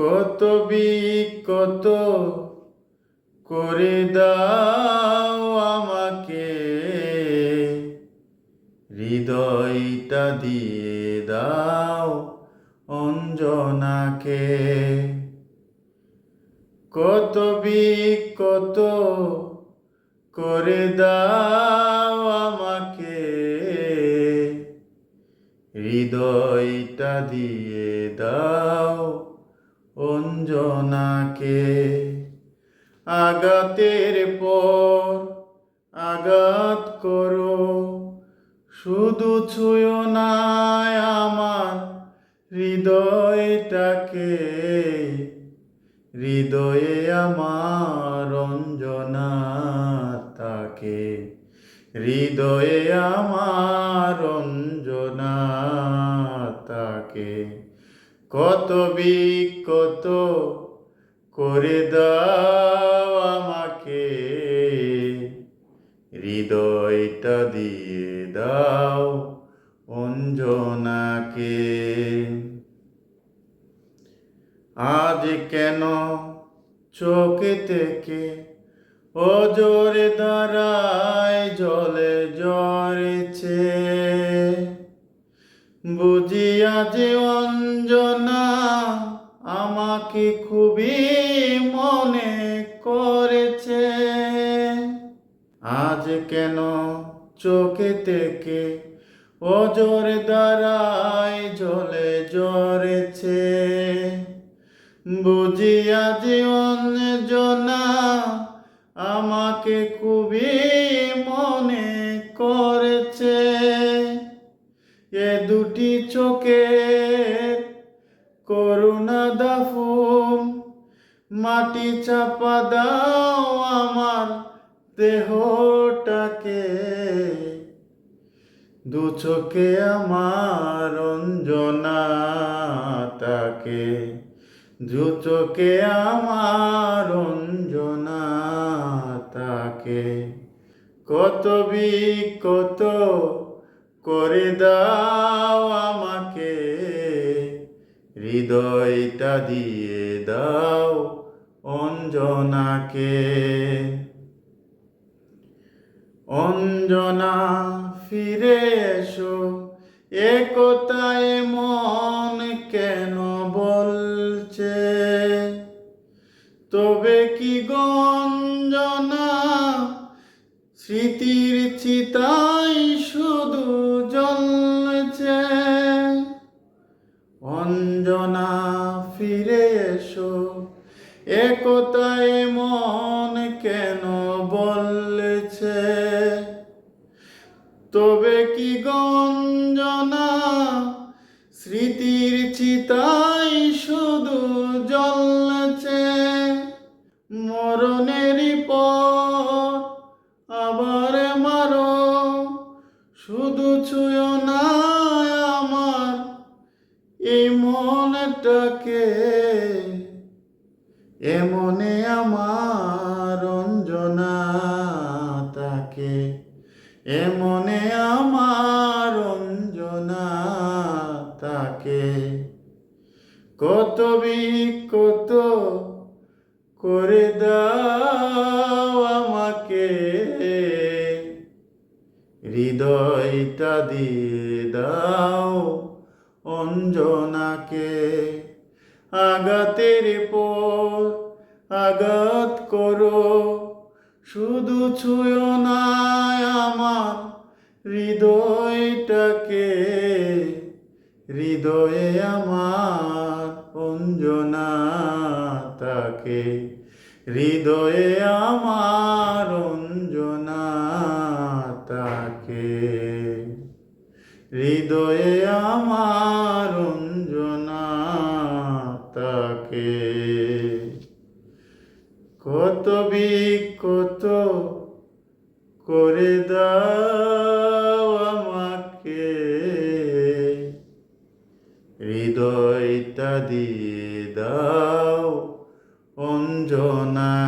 কত বি কত করে দাও আমাকে। হৃদয়টা দিয়ে দাও অঞ্জনাকে। কত বি কত করে দাও আমাকে। হৃদয়টা দিয়ে দাও অঞ্জনাকে। আগাতের পর আঘাত করো, শুধু ছুঁয় না আমার হৃদয়টাকে। হৃদয়ে আমার অঞ্জনা তাকে। হৃদয়ে আমার কত কত করে দাও আমাকে। হৃদয়টা দিয়ে দাও অঞ্জনাকে। আজ কেন চোখে থেকে ও জোরে দাঁড়ায় জলে জরেছে বুঝিয়া যে অঞ্জনা আমাকে খুবই মনে করেছে। আজ কেন চোখে থেকে ও জোরে দাঁড়ায় জলে জরেছে বুঝিয়া জীবন জনা আমাকে খুবই মনে করেছে। এ দুটি চোখের করুণা দাফুম মাটি চাপা দাও আমার দেহটাকে। দু চোখে আমার অঞ্জনা তাকে, দু চোখে আমার অঞ্জনা তাকে। কত বি কত করে দাও হৃদয়টা দিয়ে দাও অঞ্জনাকে। অঞ্জনা, ফিরে এসো, একতায় মন কেন বলছে? তবে কি গঞ্জনা? স্মৃতির চিতাই শুধু জ্বলছে একতায় মন কেন বলছে? তবে কি গঞ্জনা? স্মৃতির চিতাই শুধু জ্বলছে। মরণেরই পর আবার মারো। শুধু ছুঁয় না আমার এই মনটাকে। এমনে আমার অঞ্জনা তাকে এমনে আমার অঞ্জনা তাকে। কত বি কত করে দাও আমাকে, হৃদয়টা দিয়ে দাও অঞ্জনাকে। আঘাতের পর আঘাত করো। শুধু ছুঁয় না আমার হৃদয়টাকে, হৃদয়ে আমার অঞ্জনা তাকে হৃদয়ে আমার অঞ্জনা তাকে হৃদয়ে আমার কত বিকত করে দাও আমাকে। হৃদয়টা দিয়ে দাও অঞ্জনা